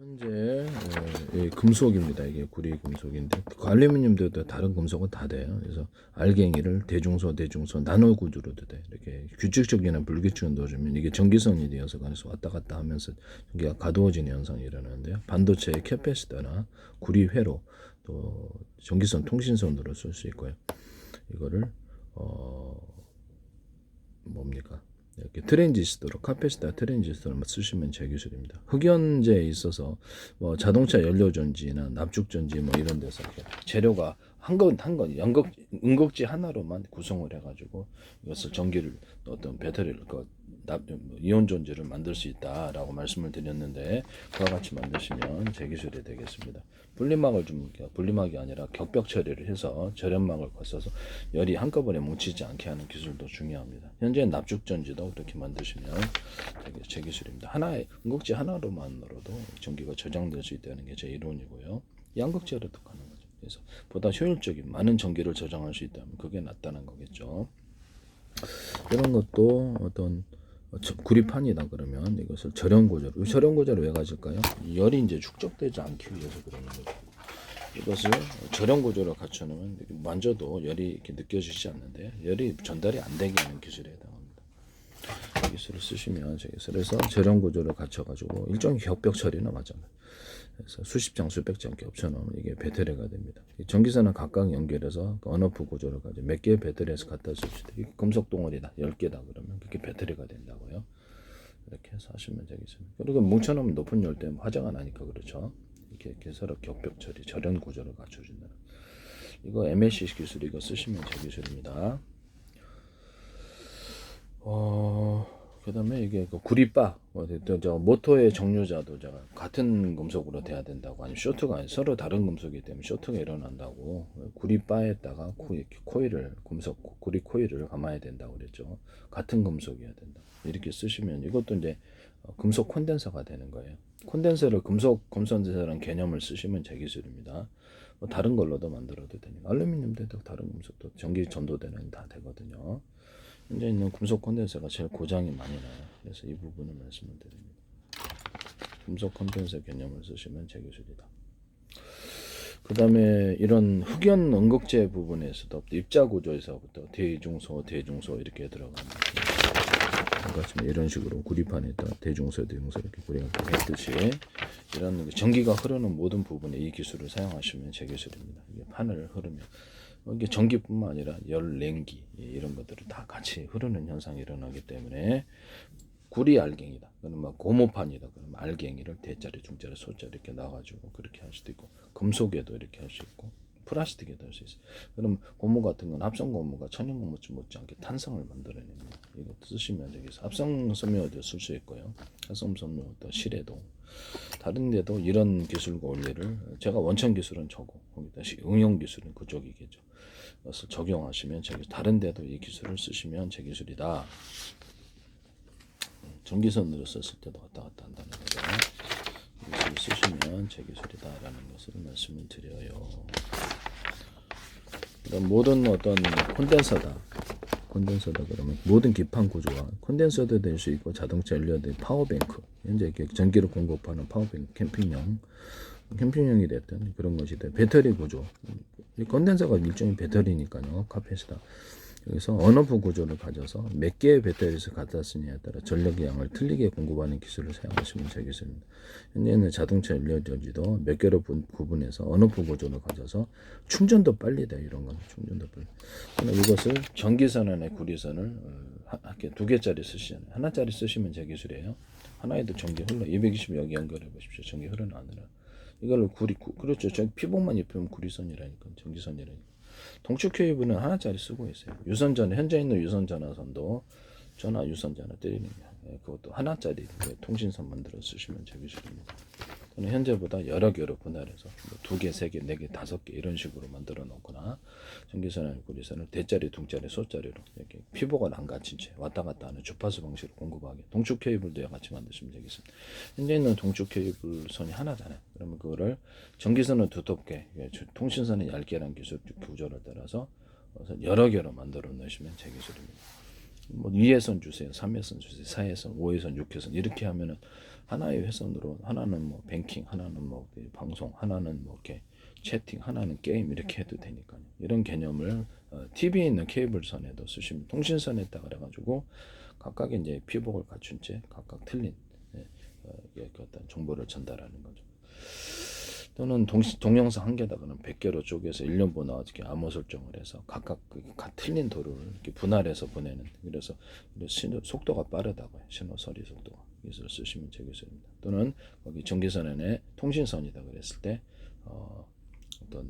현재 어, 이 금속입니다. 이게 구리 금속인데 그 알루미늄도 다 다른 금속은 다 돼요. 그래서 알갱이를 대중소 대중소 나노 구조로도 돼. 이렇게 규칙적이나 불규칙을 넣어주면 이게 전기선이 되어서 간에서 왔다 갔다 하면서 전기가 가두어지는 현상이 일어나는데요. 반도체의 캐패시터나 구리 회로 또 전기선 통신선으로 쓸 수 있고요. 이거를 어 뭡니까? 이렇게 트랜지스터로 카페시타 트랜지스터를 쓰시면 제 기술입니다. 흑연제에 있어서 뭐 자동차 연료 전지나 납축 전지 뭐 이런 데서 재료가 한건한건 연극 은극지 하나로만 구성을 해가지고 이것을 전기를 어떤 배터리를 그 납, 뭐 이온 전지를 만들 수 있다라고 말씀을 드렸는데 그와 같이 만드시면 제 기술이 되겠습니다. 분리막을 좀 분리막이 아니라 격벽 처리를 해서 절연막을 거쳐서 열이 한꺼번에 뭉치지 않게 하는 기술도 중요합니다. 현재 납축 전지도 그렇게 만드시면 되게 제 기술입니다. 하나의 응극지 하나로만으로도 전기가 저장될 수 있다는 게 제 이론이고요. 양극재로도 가능하죠. 그래서 보다 효율적인 많은 전기를 저장할 수 있다면 그게 낫다는 거겠죠. 이런 것도 어떤 저- 구리판이다 그러면 이것을 절연 고저로 절연 고저를 왜 가질까요? 열이 이제 축적되지 않기 위해서 그러는 거죠. 이것을 절연 고조를 갖춰놓으면 만져도 열이 이렇게 느껴지지 않는데 열이 전달이 안 되게 하는 기술에 해당합니다. 이 기술을 쓰시면 제 기술에서 절연 고조를 갖춰가지고 일종의 격벽 처리나 마찬가지. 그래서 수십 장, 수백 장 겹쳐놓으면 이게 배터리가 됩니다. 이 전기선을 각각 연결해서 그 언어프 구조를 가지고 몇 개의 배터리에서 갖다 있다. 이게 금속 덩어리다, 열 개다 그러면 그게 배터리가 된다고요. 이렇게 해서 하시면 되겠습니다. 그리고 뭉쳐놓으면 높은 열대 화재가 나니까 그렇죠. 이렇게, 이렇게 서로 격벽 처리, 절연 구조를 갖춰준다. 이거 MLC 기술 이거 쓰시면 제 기술입니다. 어, 그다음에 이게 그 구리바, 뭐, 또저 모터의 정류자도 저 같은 금속으로 돼야 된다고, 아니면 쇼트가 아니 서로 다른 금속이기 때문에 쇼트가 일어난다고 구리바에다가 코일을 금속 구리 코일을 감아야 된다고 그랬죠. 같은 금속이어야 된다. 이렇게 쓰시면 이것도 이제 어, 금속 콘덴서가 되는 거예요. 콘덴서를 금속 콘덴서라는 개념을 쓰시면 제 기술입니다. 뭐 다른 걸로도 만들어도 되니까 알루미늄도 다른 금속도 전기 전도되는 다 되거든요. 현재 있는 금속 콘덴서가 제일 고장이 많이 나요. 그래서 이 부분을 말씀을 드립니다. 금속 콘덴서 개념을 쓰시면 제 기술이다. 그 다음에 이런 흑연 응극제 부분에서도 입자 구조에서부터 대중소, 대중소 이렇게 들어갑니다. 이런 식으로 구리판에다 대중소, 대중소 이렇게 구리가 했듯이 이런 전기가 흐르는 모든 부분에 이 기술을 사용하시면 제 기술입니다. 이게 판을 흐르면 이게 전기뿐만 아니라 열, 냉기 예, 이런 것들을 다 같이 흐르는 현상이 일어나기 때문에 구리 알갱이다. 그러면 막 고무판이다. 그러면 알갱이를 대자리, 중자리, 소자리 이렇게 놔가지고 그렇게 할 수도 있고 금속에도 이렇게 할 수 있고 플라스틱에도 할수 있어요. 그럼 고무 같은 건 합성 고무가 천연 고무쯤 못지않게 탄성을 만들어냅니다. 이거 쓰시면 되겠어요. 합성 섬유도 쓸 수 있고요. 합성 섬유도 실에도 다른 데도 이런 기술과 원리를 제가 원천 기술은 저고 거기다 시- 응용 기술은 그쪽이겠죠. 그것을 적용하시면 제 다른 데도 이 기술을 쓰시면 제 기술이다. 전기선으로 썼을 때도 왔다 갔다 한다는 거죠. 쓰시면 제 기술이다라는 것을 말씀을 드려요. 그럼 모든 어떤 콘덴서다. 콘덴서다 그러면 모든 기판 구조와 콘덴서도 될 수 있고 자동차 연료된 파워뱅크. 현재 이렇게 전기를 공급하는 파워뱅크 캠핑용. 캠핑용이 됐든 그런 것이 돼. 배터리 구조. 이 콘덴서가 일종의 배터리니까요. 카페시다 여기서 언어프 구조를 가져서 몇 개의 배터리를 갖다 쓰냐에 따라 전력의 양을 틀리게 공급하는 기술을 사용하시면 되겠습니다. 현재는 자동차 연료 전지도 몇 개로 분- 구분해서 언어프 구조를 가져서 충전도 빨리 돼 이런 건 충전도 빨리. 이것을 전기선이나 구리선을 어, 두 개짜리 쓰시잖아요. 하나짜리 쓰시면 제 기술이에요. 하나에도 전기 흘러 220 여기 연결해 보십시오. 전기 흐르나느라. 이걸로 구리 구, 그렇죠. 저 피복만 입히면 구리선이라니까 전기선이라니까. 동축 케이블은 하나짜리 쓰고 있어요. 유선전 현재 있는 유선 전화선도 전화 유선 전화 때리는 게 예, 그것도 하나짜리 그 통신선 만들어 쓰시면 제 기술입니다. 저는 현재보다 여러 개로 분할해서 뭐두 개, 세 개, 네 개, 다섯 개 이런 식으로 만들어 놓거나 전기선을 구리선을 대짜리, 둥짜리, 소짜리로 이렇게 안 갇힌 채 왔다 갔다 하는 주파수 방식으로 공급하게 동축 케이블도 같이 만드시면 되겠습니다. 현재 있는 동축 케이블 선이 하나잖아요. 그러면 그거를 전기선은 두텁게, 통신선은 얇게라는 기술 구조를 따라서 여러 개로 만들어 놓으시면 제 기술입니다. 뭐 2회선 주세요, 3회선 주세요, 4회선, 5회선, 6회선 이렇게 하면은 하나의 회선으로 하나는 뭐 뱅킹, 하나는 뭐 방송, 하나는 뭐 이렇게 채팅, 하나는 게임 이렇게 해도 되니까요. 이런 개념을 어, TV에 있는 케이블선에도 쓰시면 통신선에다 그래가지고 각각의 이제 피복을 갖춘 채 각각 틀린 예, 어, 이게 그 어떤 정보를 전달하는 거죠. 또는 동, 동영상 한 개다가는 100개로 쪼개서 1년 보나 어떻게 암호 설정을 해서 각각 그 가- 틀린 도로를 분할해서 보내는 그래서 신호, 속도가 빠르다고요. 신호 처리 속도가 이것을 쓰시면 되겠습니다. 또는 거기 전기선에 통신선이다 그랬을 때 어, 어떤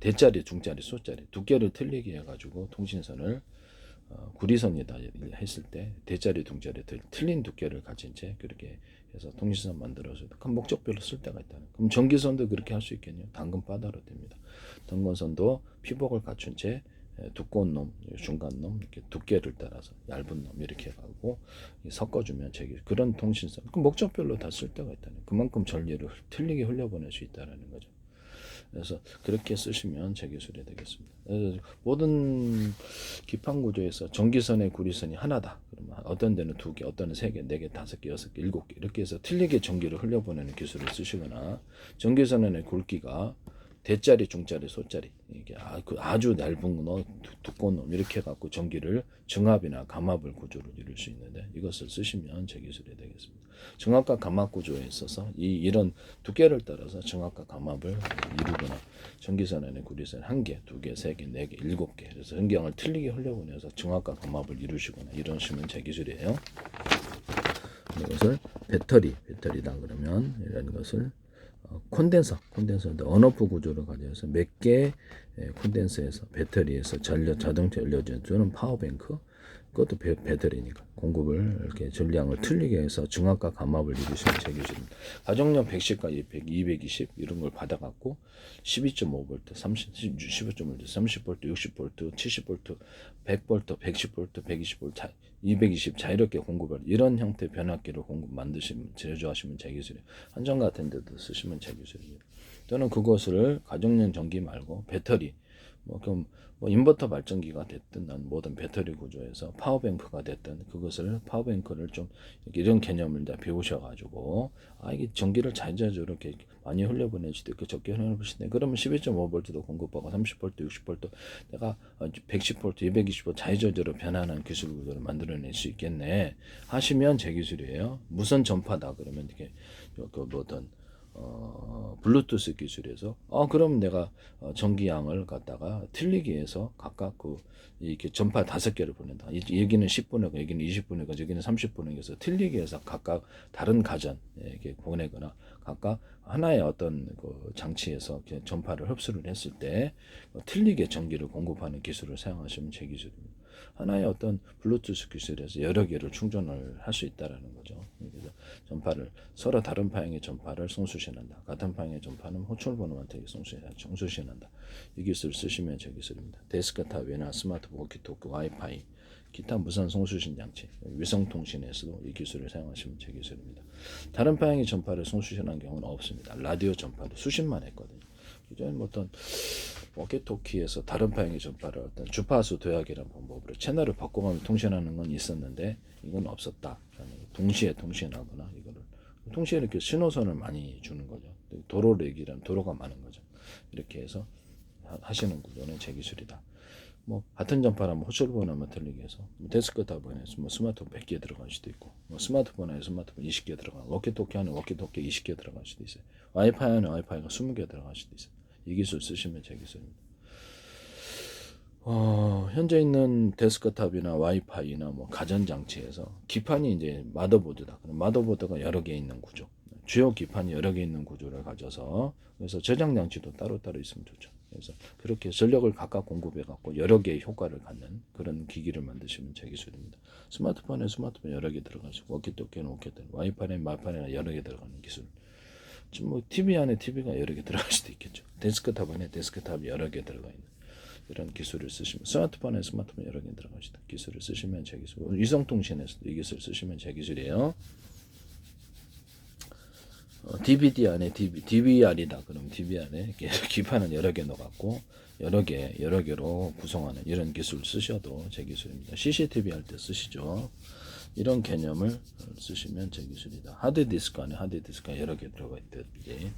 대자리, 중자리, 소자리 두께를 틀리게 해가지고 통신선을 어, 구리선이다 했을 때 대자리, 중자리 틀- 틀린 두께를 가진 채 그렇게 해서 통신선 만들어서 그 목적별로 쓸 때가 있다는. 그럼 전기선도 그렇게 할 수 있겠네요. 당근 바다로 됩니다. 등건선도 피복을 갖춘 채 에, 두꺼운 놈, 중간 놈 이렇게 두께를 따라서 얇은 놈 이렇게 해가지고 섞어주면 제기 그런 통신선 그 목적별로 다 쓸 때가 있다는. 그만큼 전리를 틀리게 흘려보낼 수 있다라는 거죠. 그래서 그렇게 쓰시면 재기술이 되겠습니다. 모든 기판 구조에서 전기선의 구리선이 하나다. 그러면 어떤 데는 두 개, 어떤 데는 세 개, 네 개, 다섯 개, 여섯 개, 일곱 개 이렇게 해서 틀리게 전기를 흘려보내는 기술을 쓰시거나 전기선의 굵기가 대짜리, 중짜리, 소짜리 이게 아, 그 아주 얇은 놈, 두- 두꺼운 놈 이렇게 갖고 전기를 증압이나 감압을 구조를 이룰 수 있는데 이것을 쓰시면 재기술이 되겠습니다. 증압과 감압 구조에 있어서 이 이런 두께를 따라서 증압과 감압을 이루거나 전기선 안에 구리선 한 개, 두 개, 세 개, 네 개, 일곱 개 그래서 전기양을 틀리게 흘려보내서 증압과 감압을 이루시거나 이러시면 재기술이에요. 이것을 배터리, 배터리다 그러면 이런 것을 어, 콘덴서, 콘덴서인데 언어프 구조를 가져서 몇 개의 콘덴서에서 배터리에서 전력 자동차 연료전 주는 파워뱅크 그것도 배, 배터리니까 공급을 이렇게 전량을 틀리게 해서 중압과 감압을 이루시면 제기줍니다. 가정용 110과 200, 220 이런 걸 받아갖고 12.5V, 30, 15.5V, 30V, 60V, 70V, 100V, 110V, 120V, 자, 220 자유롭게 공급을 이런 형태 의 변압기를 공급 만드시면 제조하시면 제기술이에요. 한정 같은 데도 쓰시면 제기술이에요. 또는 그것을 가정용 전기 말고 배터리 뭐 그럼 뭐 인버터 발전기가 됐든 난 모든 배터리 구조에서 파워뱅크가 됐든 그것을 파워뱅크를 좀 이렇게 이런 개념을 다 배우셔가지고 아 이게 전기를 자연적으로 이렇게 많이 흘려보낼 수도 있고 적게 있네. 그러면 12.5V도 공급하고 30V, 60V 내가 110V, 220V 자유저절로 변하는 기술 구조를 만들어낼 수 있겠네 하시면 제 기술이에요. 무선 전파다 그러면 이게 그 뭐든 어, 블루투스 기술에서 어 그럼 내가 어, 전기양을 갖다가 틀리게 해서 각각 그 이렇게 전파 다섯 개를 보낸다. 이- 여기는 10분이고 여기는 20분이고 여기는 30분이고 해서 틀리게 해서 각각 다른 가전에게 보내거나 각각 하나의 어떤 그 장치에서 전파를 흡수를 했을 때 어, 틀리게 전기를 공급하는 기술을 사용하시면 제 기술입니다. 하나의 어떤 블루투스 기술에서 여러 개를 충전을 할 수 있다라는 거죠. 그래서 전파를 서로 다른 방향의 전파를 송수신한다. 같은 방향의 전파는 호출번호한테 송수신한다. 이 기술을 쓰시면 제 기술입니다. 데스크탑이나 스마트폰, 워키토크, 와이파이, 기타 무선 송수신 장치, 위성통신에서도 이 기술을 사용하시면 제 기술입니다. 다른 방향의 전파를 송수신한 경우는 없습니다. 라디오 전파도 수신만 했거든요. 뭐 어떤 워키토키에서 다른 방향의 전파를 어떤 주파수 도약이라는 방법으로 채널을 바꿔가며 통신하는 건 있었는데 이건 없었다. 동시에 통신하거나 이거를 동시에 이렇게 신호선을 많이 주는 거죠. 도로 얘기라면 도로가 많은 거죠. 이렇게 해서 하- 하시는 구조는 제 기술이다. 뭐 같은 전파라면 호출번호만 틀리게 해서 뭐 데스크탑에 뭐 스마트폰 100개 들어갈 수도 있고 뭐 스마트폰에 스마트폰 20개 들어가 워키토키 안에 워키토키 20개 들어갈 수도 있어요. 와이파이 안에 와이파이가 20개 들어갈 수도 있어요. 이 기술 쓰시면 제 기술입니다. 어, 현재 있는 데스크탑이나 와이파이나 뭐 가전장치에서 기판이 이제 마더보드다. 그럼 마더보드가 여러 개 있는 구조. 주요 기판이 여러 개 있는 구조를 가져서 그래서 저장 장치도 따로따로 있으면 좋죠. 그래서 그렇게 전력을 각각 공급해 갖고 여러 개의 효과를 갖는 그런 기기를 만드시면 제 기술입니다. 스마트폰에 스마트폰 여러 개 들어가시고 워키토키는 워키토키, 와이파이에 와이파이가 여러 개 들어가는 기술. 지금 뭐 TV 안에 TV가 여러 개 들어갈 수도 있겠죠. 데스크탑 안에 데스크탑이 여러 개 들어가 있는 이런 기술을 쓰시면 스마트폰에 스마트폰 여러 개 들어가 있다. 기술을 쓰시면 제 기술. 위성통신에서도 이 기술 쓰시면 제 기술이에요. 어, DVD 안에 DV, DVR이다. 그럼 DVR 안에 기판은 여러 개 넣어갖고 여러 개, 여러 개로 구성하는 이런 기술 쓰셔도 제 기술입니다. CCTV 할 때 쓰시죠. 이런 개념을 쓰시면 제 기술이다. 하드 디스크 안에 하드 디스크가 여러 개 들어가 있듯이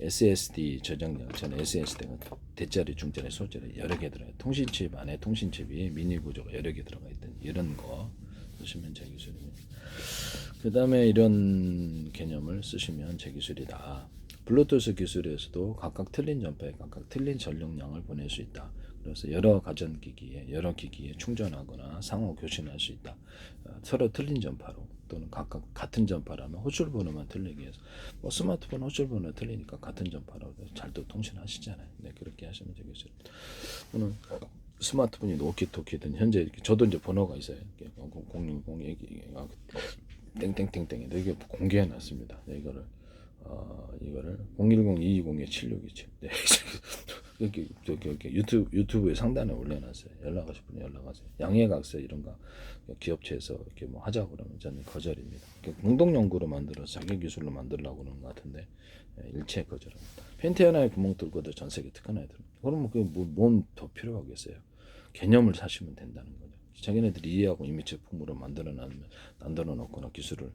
SSD 저장량 저는 SSD가 대짜리, 중짜리, 소짜리 여러 개 들어가요. 통신칩 안에 통신칩이 미니 구조가 여러 개 들어가 있든 이런 거 쓰시면 제 기술입니다. 그 다음에 이런 개념을 쓰시면 제 기술이다. 블루투스 기술에서도 각각 틀린 전파에 각각 틀린 전력량을 보낼 수 있다. 그래서 여러 가전기기에 여러 기기에 충전하거나 상호 교신할 수 있다. 어, 서로 틀린 전파로 또는 각각 같은 전파라면 호출 번호만 틀리게 해서 뭐 스마트폰 호출 번호 틀리니까 같은 전파로 잘도 통신하시잖아요. 네 그렇게 하시면 되겠어요. 오늘 스마트폰이 노키토키든 현재 이렇게 저도 이제 번호가 있어요. 이렇게 010 아, 땡땡땡땡 이게 공개해 놨습니다. 네, 이거를 어, 이거를 010-220-7627 네. 이렇게, 이렇게, 이렇게 유튜브 유튜브에 상단에 올려놨어요. 연락하실 분이 연락하세요. 양해각서 이런 거 기업체에서 이렇게 뭐 하자 그러면 저는 거절입니다. 이렇게 공동 연구로 만들어서 자기 기술로 만들려고 그러는 것 같은데 예, 일체 거절합니다. 팬티 하나에 구멍 뚫고도 전 세계 특허나에 들. 그러면 그뭔더 필요하겠어요. 개념을 사시면 된다는 거죠. 자기네들이 이해하고 이미 제품으로 만들어 만들어 놓거나 기술을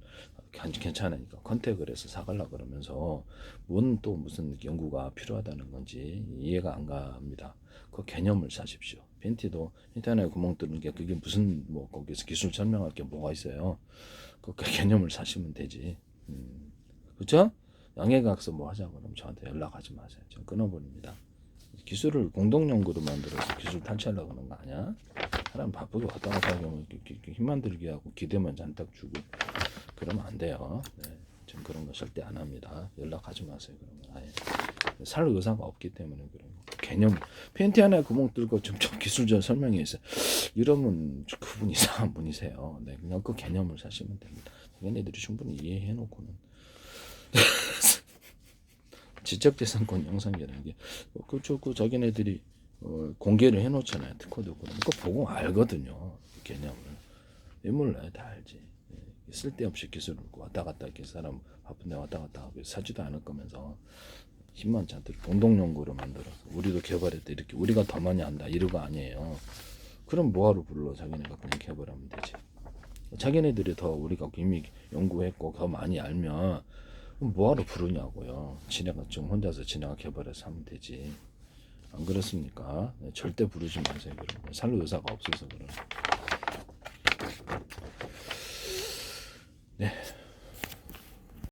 괜- 괜찮으니까 컨택을 해서 사갈라 그러면서 뭔 또 무슨 연구가 필요하다는 건지 이해가 안 갑니다. 그 개념을 사십시오. 팬티도 인터넷에 구멍 뚫는 게 그게 무슨 뭐 거기서 기술 설명할 게 뭐가 있어요. 그 개념을 사시면 되지. 음. 그렇죠? 양해각서 뭐 하자 그러면 저한테 연락하지 마세요. 저 끊어버립니다. 기술을 공동 연구로 만들어서 기술 탈취하려고 하는 거 아니야? 사람 바쁘게 왔다 갔다 하면 힘만 들게 하고 기대만 잔뜩 주고 그러면 안 돼요. 네, 전 그런 거 절대 안 합니다. 연락하지 마세요. 그러면 아예 살 의사가 없기 때문에 그런 거. 개념 팬티 하나에 구멍 뚫고 좀, 좀 기술적 설명이 있어요. 이러면 그분 이상한 분이세요. 네, 그냥 그 개념을 사시면 됩니다. 얘네들이 충분히 이해해 놓고는 지적재산권 영상이라는 게 그쪽 그 자기네들이 어, 공개를 해놓잖아요. 특허도 그런 거 보고 알거든요. 그 개념을 왜 몰라요? 다 알지. 예, 쓸데없이 기술을 왔다 갔다 이렇게 사람 바쁜데 왔다 갔다 하고 사지도 않을 거면서 힘만 잔뜩 공동 연구로 만들어서 우리도 개발했다 이렇게 우리가 더 많이 안다 이러고 아니에요. 그럼 뭐하러 불러 자기네가 그냥 개발하면 되지. 자기네들이 더 우리가 이미 연구했고 더 많이 알면 뭐하러 부르냐고요. 지네가 좀 혼자서 지네가 개발해서 하면 되지. 안 그렇습니까? 네, 절대 부르지 마세요, 여러분. 살 의사가 없어서 그래요. 네.